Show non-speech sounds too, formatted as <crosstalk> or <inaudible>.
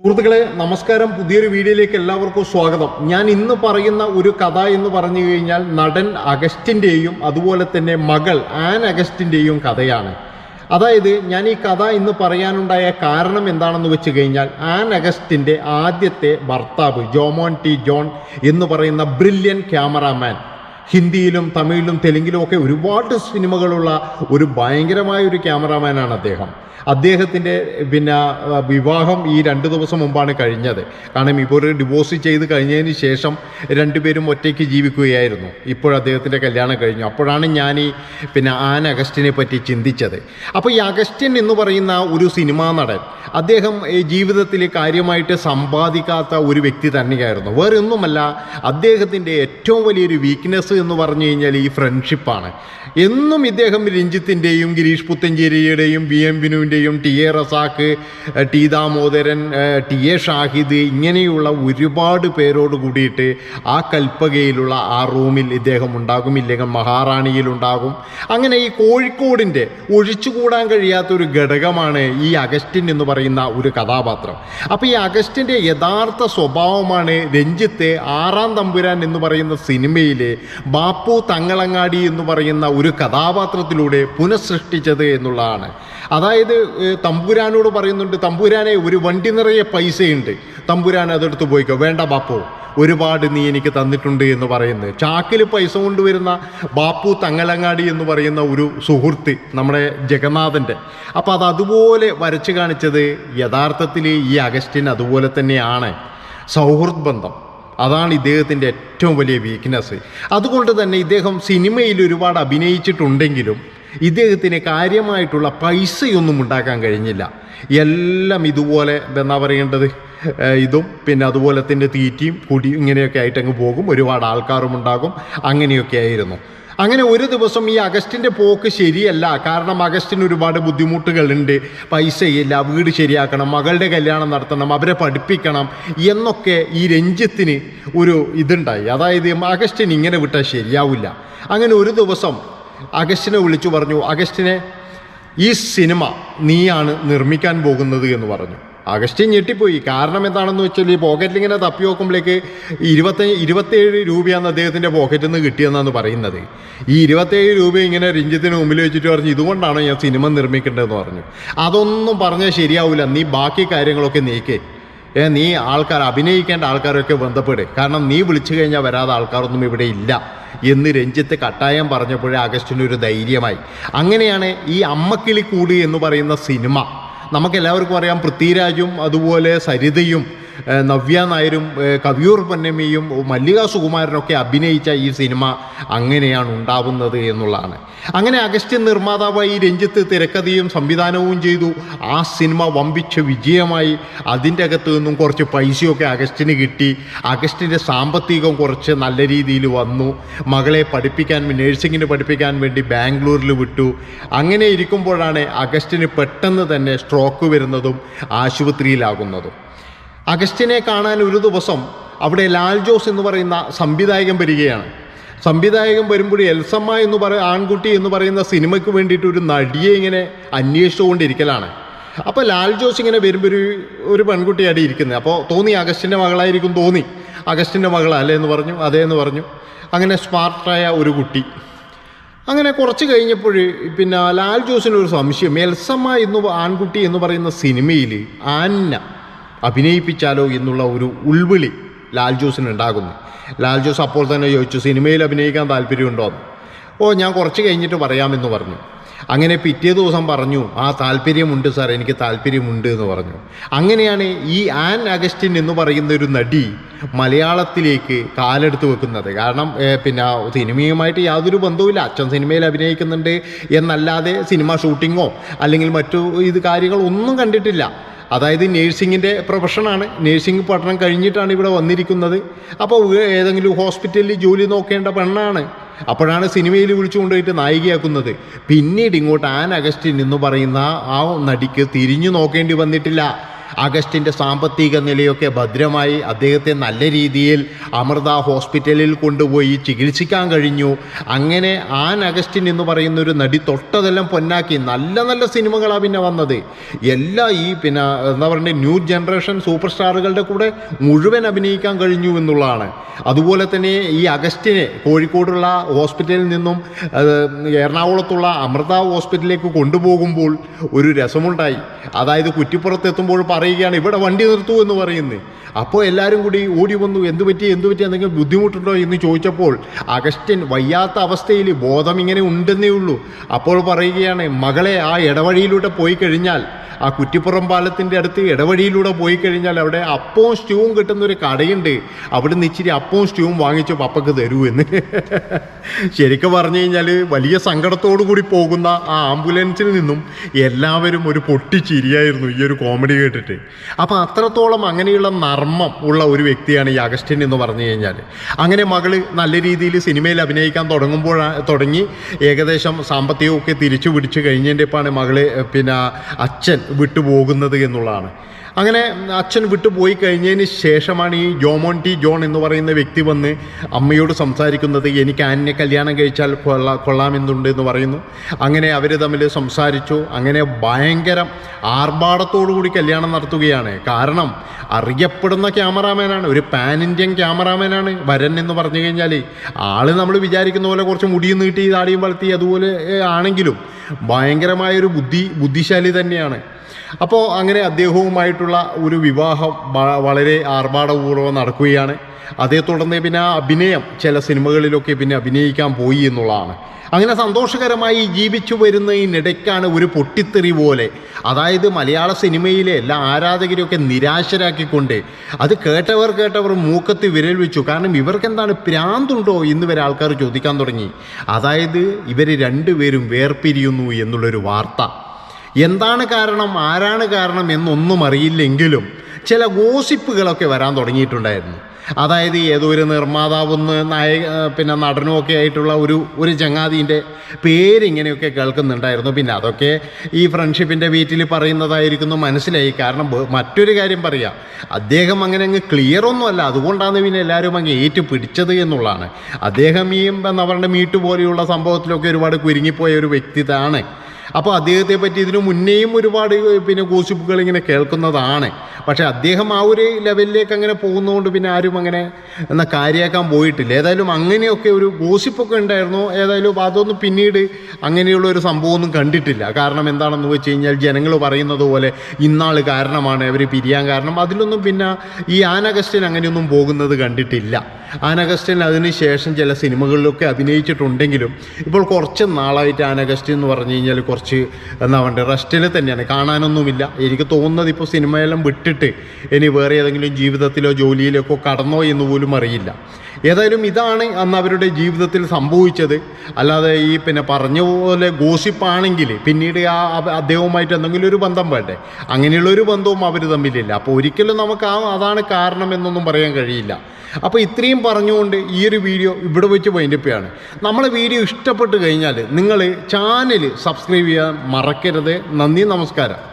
സുഹൃത്തുക്കളെ നമസ്കാരം. പുതിയൊരു വീഡിയോയിലേക്ക് എല്ലാവർക്കും സ്വാഗതം. ഞാൻ ഇന്ന് പറയുന്ന ഒരു കഥ എന്ന് പറഞ്ഞു കഴിഞ്ഞാൽ നടൻ അഗസ്റ്റിന്റെയും അതുപോലെ തന്നെ മകൾ ആൻ അഗസ്റ്റിന്റെയും കഥയാണ്. അതായത് ഞാൻ ഈ കഥ ഇന്ന് പറയാനുണ്ടായ കാരണം എന്താണെന്ന് വെച്ച് കഴിഞ്ഞാൽ ആൻ അഗസ്റ്റിന്റെ ആദ്യത്തെ ഭർത്താവ് ജോമോൻ ടി ജോൺ എന്ന് പറയുന്ന ബ്രില്യൻ ക്യാമറാമാൻ ഹിന്ദിയിലും തമിഴിലും തെലുങ്കിലും ഒക്കെ ഒരുപാട് സിനിമകളുള്ള ഒരു ഭയങ്കരമായ ഒരു ക്യാമറാമാനാണ് അദ്ദേഹം. അദ്ദേഹത്തിന്റെ പിന്നെ വിവാഹം ഈ രണ്ട് ദിവസം മുമ്പാണ് കഴിഞ്ഞത്. കാരണം ഇപ്പോൾ ഡിവോഴ്സ് ചെയ്ത് കഴിഞ്ഞതിന് ശേഷം രണ്ടുപേരും ഒറ്റയ്ക്ക് ജീവിക്കുകയായിരുന്നു. ഇപ്പോൾ അദ്ദേഹത്തിന്റെ കല്യാണം കഴിഞ്ഞു. അപ്പോഴാണ് ഞാൻ ഈ പിന്നെ ആൻ അഗസ്റ്റിനെ പറ്റി ചിന്തിച്ചത്. അപ്പോൾ ഈ അഗസ്റ്റിൻ എന്ന് പറയുന്ന ഒരു സിനിമാ നടൻ അദ്ദേഹം ജീവിതത്തിൽ കാര്യമായിട്ട് സമ്പാദിക്കാത്ത ഒരു വ്യക്തി തന്നെയായിരുന്നു. വേറെ ഒന്നുമല്ല അദ്ദേഹത്തിന്റെ ഏറ്റവും വലിയൊരു വീക്ക്നെസ് എന്ന് പറഞ്ഞു കഴിഞ്ഞാൽ ഈ ഫ്രണ്ട്ഷിപ്പാണ് എന്നും ഇദ്ദേഹം രഞ്ജിത്തിന്റെയും ഗിരീഷ് പുത്തഞ്ചേരിയുടെയും B M ബിനുവിന്റെയും T A Razak T Damodaran T A Shahid ഇങ്ങനെയുള്ള ഒരുപാട് പേരോട് കൂടിയിട്ട് ആ കൽപ്പകയിലുള്ള ആ റൂമിൽ ഇദ്ദേഹം ഉണ്ടാകും. ഇല്ലെങ്കിൽ മഹാറാണിയിലുണ്ടാകും അങ്ങനെ ഈ കോഴിക്കോടിന്റെ ഒഴിച്ചുകൂടാൻ കഴിയാത്ത ഒരു ഘടകമാണ് ഈ അഗസ്റ്റിൻ എന്ന് പറയുന്ന ഒരു കഥാപാത്രം. അപ്പോൾ ഈ അഗസ്റ്റിന്റെ യഥാർത്ഥ സ്വഭാവമാണ് രഞ്ജിത്ത് ആറാം തമ്പുരാൻ എന്ന് പറയുന്ന സിനിമയിലെ ബാപ്പു തങ്ങളങ്ങാടി എന്ന് പറയുന്ന ഒരു കഥാപാത്രത്തിലൂടെ പുനഃസൃഷ്ടിച്ചത് എന്നുള്ളതാണ്. അതായത് തമ്പുരാനോട് പറയുന്നുണ്ട് തമ്പുരാനെ ഒരു വണ്ടി നിറയെ പൈസയുണ്ട്. തമ്പുരാൻ അതെടുത്ത് പോയിക്കോ. വേണ്ട ബാപ്പു ഒരുപാട് നീ എനിക്ക് തന്നിട്ടുണ്ട് എന്ന് പറയുന്നത്. ചാക്കിൽ പൈസ കൊണ്ടുവരുന്ന ബാപ്പു തങ്ങലങ്ങാടി എന്ന് പറയുന്ന ഒരു സുഹൃത്ത് നമ്മുടെ ജഗന്നാഥന്റെ. അപ്പോൾ അത് അതുപോലെ വരച്ചു കാണിച്ചത് യഥാർത്ഥത്തിൽ ഈ അഗസ്റ്റിൻ അതുപോലെ തന്നെയാണ്. സൗഹൃദ് ബന്ധം. അതാണ് ഇദ്ദേഹത്തിന്റെ ഏറ്റവും വലിയ വീക്ക്നെസ് അതുകൊണ്ട് തന്നെ ഇദ്ദേഹം സിനിമയിൽ ഒരുപാട് അഭിനയിച്ചിട്ടുണ്ടെങ്കിലും ഇദ്ദേഹത്തിന് കാര്യമായിട്ടുള്ള പൈസയൊന്നും ഉണ്ടാക്കാൻ കഴിഞ്ഞില്ല. എല്ലാം ഇതുപോലെ എന്താ പറയേണ്ടത്? ഇതും പിന്നെ അതുപോലെ തന്നെ തീറ്റിയും കുടി ഇങ്ങനെയൊക്കെ ആയിട്ട് അങ്ങ് പോകും. ഒരുപാട് ആൾക്കാരും ഉണ്ടാകും. അങ്ങനെയൊക്കെ ആയിരുന്നു. അങ്ങനെ ഒരു ദിവസം ഈ അഗസ്റ്റിന്റെ പോക്ക് ശരിയല്ല. കാരണം അഗസ്റ്റിന് ഒരുപാട് ബുദ്ധിമുട്ടുകളുണ്ട്. പൈസയില്ല വീട് ശരിയാക്കണം മകളുടെ കല്യാണം നടത്തണം അവരെ പഠിപ്പിക്കണം എന്നൊക്കെ ഈ രഞ്ജിത്തിന് ഒരു ഇതുണ്ടായി. അതായത് അഗസ്റ്റിന് ഇങ്ങനെ വിട്ടാൽ ശരിയാവില്ല. അങ്ങനെ ഒരു ദിവസം അഗസ്റ്റിനെ വിളിച്ചു പറഞ്ഞു അഗസ്റ്റിനെ ഈ സിനിമ നീയാണ് നിർമ്മിക്കാൻ പോകുന്നത് എന്ന് പറഞ്ഞു. അഗസ്റ്റിൻ ഞെട്ടിപ്പോയി. കാരണം എന്താണെന്ന് വെച്ചാൽ ഈ പോക്കറ്റിൽ ഇങ്ങനെ തപ്പി നോക്കുമ്പോഴേക്ക് ഇരുപത്തി ഇരുപത്തേഴ് രൂപയാണ് അദ്ദേഹത്തിന്റെ പോക്കറ്റിൽ നിന്ന് കിട്ടിയെന്നാണ് പറയുന്നത്. ഈ ഇരുപത്തേഴ് രൂപ ഇങ്ങനെ രഞ്ജിത്തിന് മുമ്പിൽ വെച്ചിട്ട് പറഞ്ഞു ഇതുകൊണ്ടാണ് ഞാൻ സിനിമ നിർമ്മിക്കേണ്ടതെന്ന് പറഞ്ഞു? അതൊന്നും പറഞ്ഞാൽ ശരിയാവില്ല നീ ബാക്കി കാര്യങ്ങളൊക്കെ നീക്കേ. ഏ നീ ആൾക്കാർ അഭിനയിക്കേണ്ട ആൾക്കാരൊക്കെ ബന്ധപ്പെട്. കാരണം നീ വിളിച്ചു കഴിഞ്ഞാൽ വരാതെ ആൾക്കാരൊന്നും ഇവിടെ ഇല്ല എന്ന് രഞ്ജിത്ത് കട്ടായം പറഞ്ഞപ്പോഴേ അഗസ്റ്റിന് ഒരു ധൈര്യമായി. അങ്ങനെയാണ് ഈ അമ്മക്കിളി കൂടി എന്ന് പറയുന്ന സിനിമ. നമുക്കെല്ലാവർക്കും അറിയാം പൃഥ്വിരാജും അതുപോലെ സരിതയും നവ്യ നായരും കവിയൂർ പൊന്നമ്മയും മല്ലിക സുകുമാരനൊക്കെ അഭിനയിച്ച ഈ സിനിമ അങ്ങനെയാണ് ഉണ്ടാവുന്നത് എന്നുള്ളതാണ്. അങ്ങനെ അഗസ്റ്റ്യൻ നിർമ്മാതാവായി രഞ്ജിത്ത് തിരക്കഥയും സംവിധാനവും ചെയ്തു. ആ സിനിമ വമ്പിച്ച വിജയമായി അതിന്റെ അകത്ത് നിന്നും കുറച്ച് പൈസയൊക്കെ അഗസ്റ്റിന് കിട്ടി. അഗസ്റ്റിന്റെ സാമ്പത്തികം കുറച്ച് നല്ല രീതിയിൽ വന്നു. മകളെ പഠിപ്പിക്കാൻ നേഴ്സിങ്ങിന് പഠിപ്പിക്കാൻ വേണ്ടി ബാംഗ്ലൂരിൽ വിട്ടു. അങ്ങനെ ഇരിക്കുമ്പോഴാണ് അഗസ്റ്റിന് പെട്ടെന്ന് തന്നെ സ്ട്രോക്ക് വരുന്നതും ആശുപത്രിയിലാകുന്നതും. അഗസ്റ്റിനെ കാണാൻ ഒരു ദിവസം അവിടെ ലാൽ ജോസ് എന്ന് പറയുന്ന സംവിധായകൻ വരികയാണ്. സംവിധായകൻ വരുമ്പോൾ എൽസമ്മ എന്ന് പറ ആൺകുട്ടി എന്ന് പറയുന്ന സിനിമയ്ക്ക് വേണ്ടിയിട്ട് ഒരു നടിയെ ഇങ്ങനെ അന്വേഷിച്ചുകൊണ്ടിരിക്കലാണ്. അപ്പോൾ ലാൽ ജോസ് ഇങ്ങനെ വരുമ്പോൾ ഒരു ഒരു പെൺകുട്ടിയാണ് ഇരിക്കുന്നത് അപ്പോൾ തോന്നി അഗസ്റ്റിന്റെ മകളായിരിക്കും തോന്നി. അഗസ്റ്റിന്റെ മകളല്ലേ എന്ന് പറഞ്ഞു അതേ എന്ന് പറഞ്ഞു. അങ്ങനെ സ്മാർട്ടായ ഒരു കുട്ടി. അങ്ങനെ കുറച്ച് കഴിഞ്ഞപ്പോൾ പിന്നെ ലാൽ ജോസിന് ഒരു സംശയം. എൽസമ്മ എന്ന് ആൺകുട്ടി എന്ന് പറയുന്ന സിനിമയിൽ ആന്ന അഭിനയിപ്പിച്ചാലോ എന്നുള്ള ഒരു ഉൾവിളി ലാൽ ജോസിന് ഉണ്ടാകുന്നു. ലാൽ ജോസ് അപ്പോൾ തന്നെ ചോദിച്ചു സിനിമയിൽ അഭിനയിക്കാൻ താല്പര്യമുണ്ടോ? ഓ ഞാൻ കുറച്ച് കഴിഞ്ഞിട്ട് പറയാമെന്ന് പറഞ്ഞു. അങ്ങനെ പിറ്റേ ദിവസം പറഞ്ഞു ആ താല്പര്യമുണ്ട് സാർ എനിക്ക് താല്പര്യമുണ്ട് എന്ന് പറഞ്ഞു. അങ്ങനെയാണ് ഈ ആൻ അഗസ്റ്റിൻ എന്ന് പറയുന്ന ഒരു നടി മലയാളത്തിലേക്ക് കാലെടുത്ത് വെക്കുന്നത്. കാരണം പിന്നെ സിനിമയുമായിട്ട് യാതൊരു ബന്ധവുമില്ല. അച്ഛൻ സിനിമയിൽ അഭിനയിക്കുന്നുണ്ട് എന്നല്ലാതെ സിനിമ ഷൂട്ടിങ്ങോ അല്ലെങ്കിൽ മറ്റു ഇത് കാര്യങ്ങൾ ഒന്നും കണ്ടിട്ടില്ല. അതായത് നേഴ്സിങ്ങിന്റെ പ്രൊഫഷനാണ്. നേഴ്സിംഗ് പഠനം കഴിഞ്ഞിട്ടാണ് ഇവിടെ വന്നിരിക്കുന്നത്. അപ്പോൾ ഏതെങ്കിലും ഹോസ്പിറ്റലിൽ ജോലി നോക്കേണ്ട പെണ്ണാണ്. അപ്പോഴാണ് സിനിമയിൽ വിളിച്ചു കൊണ്ടുപോയിട്ട് നായികയാക്കുന്നത്. പിന്നീട് ഇങ്ങോട്ട് ആൻ അഗസ്റ്റിൻ എന്ന് പറയുന്ന ആ നടിക്ക് തിരിഞ്ഞു നോക്കേണ്ടി വന്നിട്ടില്ല. അഗസ്റ്റിന്റെ സാമ്പത്തിക നിലയൊക്കെ ഭദ്രമായി അദ്ദേഹത്തെ നല്ല രീതിയിൽ അമൃത ഹോസ്പിറ്റലിൽ കൊണ്ടുപോയി ചികിത്സിക്കാൻ കഴിഞ്ഞു. അങ്ങനെ ആൻ അഗസ്റ്റിൻ എന്ന് പറയുന്ന ഒരു നടി തൊട്ടതെല്ലാം പൊന്നാക്കി. നല്ല നല്ല സിനിമകളാണ് പിന്നെ വന്നത്. എല്ലാ ഈ പിന്നെ എന്താ പറയുക ന്യൂ ജനറേഷൻ സൂപ്പർ സ്റ്റാറുകളുടെ കൂടെ മുഴുവൻ അഭിനയിക്കാൻ കഴിഞ്ഞു എന്നുള്ളതാണ്. അതുപോലെ തന്നെ ഈ അഗസ്റ്റിനെ കോഴിക്കോടുള്ള ഹോസ്പിറ്റലിൽ നിന്നും എറണാകുളത്തുള്ള അമൃത ഹോസ്പിറ്റലിലേക്ക് കൊണ്ടുപോകുമ്പോൾ ഒരു രസമുണ്ടായി. അതായത് കുറ്റിപ്പുറത്തെത്തുമ്പോൾ പറയുകയാണ് ഇവിടെ വണ്ടി നിർത്തൂ എന്ന് പറയുന്നത് അപ്പോൾ എല്ലാവരും കൂടി ഓടി വന്നു എന്തു പറ്റി എന്തു പറ്റി? എന്തെങ്കിലും ബുദ്ധിമുട്ടുണ്ടോ എന്ന് ചോദിച്ചപ്പോൾ അഗസ്റ്റിൻ വയ്യാത്ത അവസ്ഥയിൽ ബോധം ഇങ്ങനെ ഉണ്ടെന്നേ ഉള്ളൂ. അപ്പോൾ പറയുകയാണ് മകളെ ആ ഇടവഴിയിലൂടെ പോയി കഴിഞ്ഞാൽ ആ കുറ്റിപ്പുറം പാലത്തിന്റെ അടുത്ത് ഇടവഴിയിലൂടെ പോയി കഴിഞ്ഞാൽ അവിടെ അപ്പവും സ്റ്റൂവും കിട്ടുന്ന ഒരു കടയുണ്ട്. അവിടെ നിന്ന് ഇച്ചിരി അപ്പവും സ്റ്റൂവും വാങ്ങിച്ചു പപ്പക്ക് തരൂ എന്ന്. <laughs> ശരിക്കും പറഞ്ഞു കഴിഞ്ഞാൽ വലിയ സങ്കടത്തോടു കൂടി പോകുന്ന ആ ആംബുലൻസിൽ നിന്നും എല്ലാവരും ഒരു പൊട്ടിച്ചിരിയായിരുന്നു ഈ ഒരു കോമഡി കേട്ടിട്ട്. അപ്പം അത്രത്തോളം അങ്ങനെയുള്ള നർമ്മം ഉള്ള ഒരു വ്യക്തിയാണ് ഈ അഗസ്റ്റിൻ എന്ന് പറഞ്ഞു കഴിഞ്ഞാൽ അങ്ങനെ മകൾ നല്ല രീതിയിൽ സിനിമയിൽ അഭിനയിക്കാൻ തുടങ്ങുമ്പോൾ തുടങ്ങി ഏകദേശം സാമ്പത്തികമൊക്കെ തിരിച്ചു പിടിച്ചു കഴിഞ്ഞതിന്റെ ഇപ്പാണ് മകൾ പിന്നെ അച്ഛൻ വിട്ടുപോകുന്നത് എന്നുള്ളതാണ്. അങ്ങനെ അച്ഛൻ വിട്ടുപോയി കഴിഞ്ഞതിന് ശേഷമാണ് ഈ ജോമോൻ ടി ജോൺ എന്ന് പറയുന്ന വ്യക്തി വന്ന് അമ്മയോട് സംസാരിക്കുന്നത് എനിക്ക് ആനിനെ കല്യാണം കഴിച്ചാൽ കൊള്ളാം കൊള്ളാമെന്നുണ്ട് എന്ന് പറയുന്നു. അങ്ങനെ അവർ തമ്മിൽ സംസാരിച്ചു. അങ്ങനെ ഭയങ്കര കൂടി കല്യാണം നടത്തുകയാണ്. കാരണം അറിയപ്പെടുന്ന ക്യാമറാമാനാണ്. ഒരു പാൻ ഇന്ത്യൻ ക്യാമറാമാനാണ് വരൻ എന്ന് പറഞ്ഞു കഴിഞ്ഞാൽ ആൾ നമ്മൾ വിചാരിക്കുന്ന പോലെ കുറച്ച് മുടിയും നീട്ടി താടിയും വളർത്തി അതുപോലെ ആണെങ്കിലും ഭയങ്കരമായൊരു ബുദ്ധി ബുദ്ധിശാലി തന്നെയാണ്. അപ്പോൾ അങ്ങനെ അദ്ദേഹവുമായിട്ടുള്ള ഒരു വിവാഹം വളരെ ആർഭാടപൂർവം നടക്കുകയാണ്. അതേ തുടർന്ന് പിന്നെ അഭിനയം ചില സിനിമകളിലൊക്കെ പിന്നെ അഭിനയിക്കാൻ പോയി എന്നുള്ളതാണ്. അങ്ങനെ സന്തോഷകരമായി ജീവിച്ചു വരുന്നതിനിടയ്ക്കാണ് ഒരു പൊട്ടിത്തെറി പോലെ അതായത് മലയാള സിനിമയിലെ എല്ലാ ആരാധകരെയൊക്കെ നിരാശരാക്കിക്കൊണ്ട് അത് കേട്ടവർ കേട്ടവർ മൂക്കത്ത് വിരൽ വെച്ചു. കാരണം ഇവർക്കെന്താണ് പ്രാന്തുണ്ടോ എന്ന് വരെ ആൾക്കാർ ചോദിക്കാൻ തുടങ്ങി. അതായത് ഇവർ രണ്ടുപേരും വേർപിരിയുന്നു എന്നുള്ളൊരു വാർത്ത. എന്താണ് കാരണം ആരാണ് കാരണം എന്നൊന്നും അറിയില്ലെങ്കിലും ചില ഗോസിപ്പുകളൊക്കെ വരാൻ തുടങ്ങിയിട്ടുണ്ടായിരുന്നു. അതായത് ഏതോ ഒരു നിർമ്മാതാവെന്ന് നായക പിന്നെ നടനും ഒക്കെ ആയിട്ടുള്ള ഒരു ഒരു ചങ്ങാതിന്റെ പേരിങ്ങനെയൊക്കെ കേൾക്കുന്നുണ്ടായിരുന്നു. പിന്നെ അതൊക്കെ ഈ ഫ്രണ്ട്ഷിപ്പിന്റെ വീട്ടിൽ പറയുന്നതായിരിക്കുന്നു മനസ്സിലായി. കാരണം മറ്റൊരു കാര്യം പറയാം അദ്ദേഹം അങ്ങനെ അങ്ങ് ക്ലിയർ ഒന്നുമല്ല. അതുകൊണ്ടാണ് പിന്നെ എല്ലാവരും അങ്ങ് ഏറ്റു പിടിച്ചത് എന്നുള്ളതാണ്. അദ്ദേഹം ഈ എന്താ പറയുക മീറ്റ് പോലെയുള്ള സംഭവത്തിലൊക്കെ ഒരുപാട് കുരുങ്ങിപ്പോയ ഒരു വ്യക്തിതാണ്. അപ്പോൾ അദ്ദേഹത്തെ പറ്റി ഇതിനു മുന്നേയും ഒരുപാട് പിന്നെ ഗോസിപ്പുകൾ ഇങ്ങനെ കേൾക്കുന്നതാണ്. പക്ഷേ അദ്ദേഹം ആ ഒരു ലെവലിലേക്ക് അങ്ങനെ പോകുന്നതുകൊണ്ട് പിന്നെ ആരും അങ്ങനെ എന്നാൽ കാര്യമാക്കാൻ പോയിട്ടില്ല. ഏതായാലും അങ്ങനെയൊക്കെ ഒരു ഗോസിപ്പൊക്കെ ഉണ്ടായിരുന്നു. ഏതായാലും അതൊന്നും പിന്നീട് അങ്ങനെയുള്ള ഒരു സംഭവമൊന്നും കണ്ടിട്ടില്ല. കാരണം എന്താണെന്ന് വെച്ച് കഴിഞ്ഞാൽ ജനങ്ങൾ പറയുന്നത് പോലെ ഇന്നാൾ കാരണമാണ് അവർ പിരിയാൻ കാരണം. അതിലൊന്നും പിന്നെ ഈ ആനഗസ്റ്റിൻ അങ്ങനെയൊന്നും പോകുന്നത് കണ്ടിട്ടില്ല. ആനഗസ്റ്റിൻ അതിന് ശേഷം ചില സിനിമകളിലൊക്കെ അഭിനയിച്ചിട്ടുണ്ടെങ്കിലും ഇപ്പോൾ കുറച്ച് നാളായിട്ട് ആനഗസ്റ്റിൻ എന്ന് പറഞ്ഞു കഴിഞ്ഞാൽ കുറച്ച് എന്താ പറയുക റെസ്റ്റിൽ തന്നെയാണ്. കാണാനൊന്നുമില്ല. എനിക്ക് തോന്നുന്നത് ഇപ്പോൾ സിനിമയെല്ലാം വിട്ടിട്ട് ഇനി വേറെ ഏതെങ്കിലും ജീവിതത്തിലോ ജോലിയിലേക്കോ കടന്നോ എന്ന് പോലും അറിയില്ല. ഏതായാലും ഇതാണ് അന്ന് അവരുടെ ജീവിതത്തിൽ സംഭവിച്ചത്. അല്ലാതെ ഈ പിന്നെ പറഞ്ഞ പോലെ ഗോസിപ്പാണെങ്കിൽ പിന്നീട് ആ അദ്ദേഹവുമായിട്ട് എന്തെങ്കിലും ഒരു ബന്ധം വേണ്ടേ? അങ്ങനെയുള്ള ഒരു ബന്ധവും അവർ തമ്മിലില്ല. അപ്പോൾ ഒരിക്കലും നമുക്ക് ആ അതാണ് കാരണം എന്നൊന്നും പറയാൻ കഴിയില്ല. അപ്പോൾ ഇത്രയും പറഞ്ഞുകൊണ്ട് ഈ ഒരു വീഡിയോ ഇവിടെ വെച്ച് വൈൻഡപ്പിയാണ് നമ്മളെ വീഡിയോ ഇഷ്ടപ്പെട്ട് കഴിഞ്ഞാൽ നിങ്ങൾ ചാനൽ സബ്സ്ക്രൈബ് ചെയ്യാൻ മറക്കരുത്. നന്ദി നമസ്കാരം.